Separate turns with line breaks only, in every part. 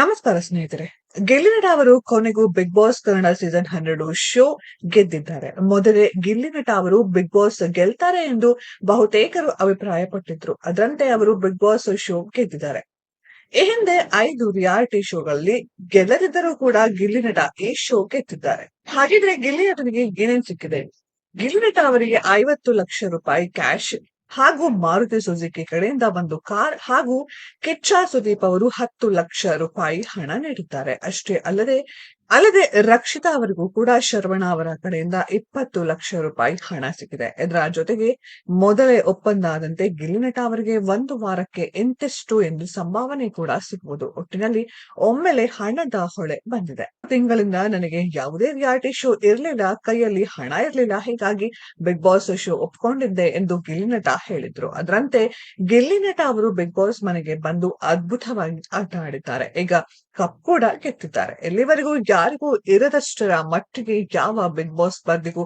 ನಮಸ್ಕಾರ ಸ್ನೇಹಿತರೆ. ಗಿಲ್ಲಿನಟ ಅವರು ಕೊನೆಗೂ ಬಿಗ್ ಬಾಸ್ ಕನ್ನಡ ಸೀಸನ್ ಹನ್ನೆರಡು ಶೋ ಗೆದ್ದಿದ್ದಾರೆ. ಮೊದಲೇ ಗಿಲ್ಲಿನಟ ಅವರು ಬಿಗ್ ಬಾಸ್ ಗೆಲ್ತಾರೆ ಎಂದು ಬಹುತೇಕರು ಅಭಿಪ್ರಾಯಪಟ್ಟಿದ್ರು. ಅದರಂತೆ ಅವರು ಬಿಗ್ ಬಾಸ್ ಶೋ ಗೆದ್ದಿದ್ದಾರೆ. ಈ ಹಿಂದೆ ಐದು ರಿಯಾಲಿಟಿ ಶೋಗಳಲ್ಲಿ ಗೆಲ್ಲದಿದ್ದರೂ ಕೂಡ ಗಿಲ್ಲಿನಟ ಈ ಶೋ ಗೆದ್ದಿದ್ದಾರೆ. ಹಾಗಿದ್ರೆ ಗಿಲ್ಲಿ ನಟನಿಗೆ ಏನೇನ್ ಸಿಕ್ಕಿದೆ? ಗಿಲ್ಲಿನಟ ಅವರಿಗೆ ಐವತ್ತು ಲಕ್ಷ ರೂಪಾಯಿ ಕ್ಯಾಶ್ ಹಾಗೂ ಮಾರುತಿ ಸುಜುಕಿ ಕಡೆಯಿಂದ ಒಂದು ಕಾರ್ ಹಾಗೂ ಕಿಚ್ಚ ಸುದೀಪ್ ಅವರು ಹತ್ತು ಲಕ್ಷ ರೂಪಾಯಿ ಹಣ ನೀಡಿದ್ದಾರೆ ಅಷ್ಟೇ ಅಲ್ಲದೆ ಅಲ್ಲದೆ ರಕ್ಷಿತಾ ಅವರಿಗೂ ಕೂಡ ಶರವಣ ಅವರ ಕಡೆಯಿಂದ ಇಪ್ಪತ್ತು ಲಕ್ಷ ರೂಪಾಯಿ ಹಣ ಸಿಕ್ಕಿದೆ. ಇದರ ಜೊತೆಗೆ ಮೊದಲೇ ಒಪ್ಪಂದ ಆದಂತೆ ಗಿಲಿನಟ ಅವರಿಗೆ ಒಂದು ವಾರಕ್ಕೆ ಎಂತೆಷ್ಟು ಎಂದು ಸಂಭಾವನೆ ಕೂಡ ಸಿಗುವುದು ಒಟ್ಟಿನಲ್ಲಿ ಒಮ್ಮೆಲೆ ಹಣದ ಹೊಳೆ ಬಂದಿದೆ. ತಿಂಗಳಿಂದ ನನಗೆ ಯಾವುದೇ ರಿಯಾಲಿಟಿ ಶೋ ಇರಲಿಲ್ಲ, ಕೈಯಲ್ಲಿ ಹಣ ಇರಲಿಲ್ಲ, ಹೀಗಾಗಿ ಬಿಗ್ ಬಾಸ್ ಶೋ ಒಪ್ಕೊಂಡಿದ್ದೆ ಎಂದು ಗಿಲಿನಟ ಹೇಳಿದ್ರು. ಅದರಂತೆ ಗಿಲ್ಲಿನಟ ಅವರು ಬಿಗ್ ಬಾಸ್ ಮನೆಗೆ ಬಂದು ಅದ್ಭುತವಾಗಿ ಆಟ ಆಡಿದ್ದಾರೆ. ಈಗ ಕಪ್ ಕೂಡ ಗೆದ್ದಿದ್ದಾರೆ ಎಲ್ಲಿವರೆಗೂ ಯಾರಿಗೂ ಇರದಷ್ಟರ ಮಟ್ಟಿಗೆ ಯಾವ ಬಿಗ್ ಬಾಸ್ ಸ್ಪರ್ಧಿಗೂ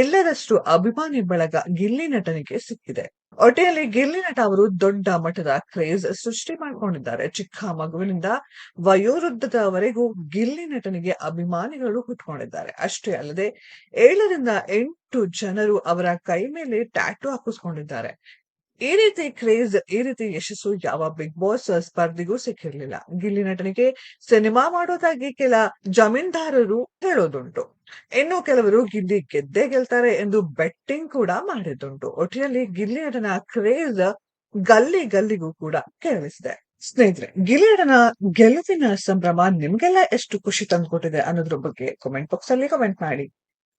ಎಲ್ಲರಷ್ಟು ಅಭಿಮಾನಿ ಬಳಗ ಗಿಲ್ಲಿ ನಟನಿಗೆ ಸಿಕ್ಕಿದೆ. ಒಟ್ಟಿನಲ್ಲಿ ಗಿಲ್ಲಿ ನಟ ಅವರು ದೊಡ್ಡ ಮಟ್ಟದ ಕ್ರೇಜ್ ಸೃಷ್ಟಿ ಮಾಡಿಕೊಂಡಿದ್ದಾರೆ. ಚಿಕ್ಕ ಮಗುವಿನಿಂದ ವಯೋವೃದ್ಧದವರೆಗೂ ಗಿಲ್ಲಿ ನಟನಿಗೆ ಅಭಿಮಾನಿಗಳು ಹುಟ್ಕೊಂಡಿದ್ದಾರೆ. ಅಷ್ಟೇ ಅಲ್ಲದೆ ಏಳರಿಂದ ಎಂಟು ಜನರು ಅವರ ಕೈ ಮೇಲೆ ಟ್ಯಾಟು ಹಾಕಿಸ್ಕೊಂಡಿದ್ದಾರೆ. ಈ ರೀತಿ ಕ್ರೇಜ್ ಈ ರೀತಿ ಯಶಸ್ಸು ಯಾವ ಬಿಗ್ ಬಾಸ್ ಸ್ಪರ್ಧಿಗೂ ಸಿಕ್ಕಿರ್ಲಿಲ್ಲ. ಗಿಲ್ಲಿ ನಟನಿಗೆ ಸಿನಿಮಾ ಮಾಡೋದಾಗಿ ಕೆಲ ಜಮೀನ್ದಾರರು ಹೇಳೋದುಂಟು. ಇನ್ನು ಕೆಲವರು ಗಿಲ್ಲಿ ಗೆದ್ದೇ ಗೆಲ್ತಾರೆ ಎಂದು ಬೆಟ್ಟಿಂಗ್ ಕೂಡ ಮಾಡಿದ್ದುಂಟು. ಒಟ್ಟಿನಲ್ಲಿ ಗಿಲ್ಲಿ ನಟನ ಕ್ರೇಜ್ ಗಲ್ಲಿ ಗಲ್ಲಿಗೂ ಕೂಡ ಕೇಳಿಸಿದೆ ಸ್ನೇಹಿತರೆ, ಗಿಲ್ಲಿ ನಟನ ಗೆಲುವಿನ ಸಂಭ್ರಮ ನಿಮ್ಗೆಲ್ಲ ಎಷ್ಟು ಖುಷಿ ತಂದ್ಕೊಟ್ಟಿದೆ ಅನ್ನೋದ್ರ ಬಗ್ಗೆ ಕಮೆಂಟ್ ಬಾಕ್ಸ್ ಅಲ್ಲಿ ಕಮೆಂಟ್ ಮಾಡಿ.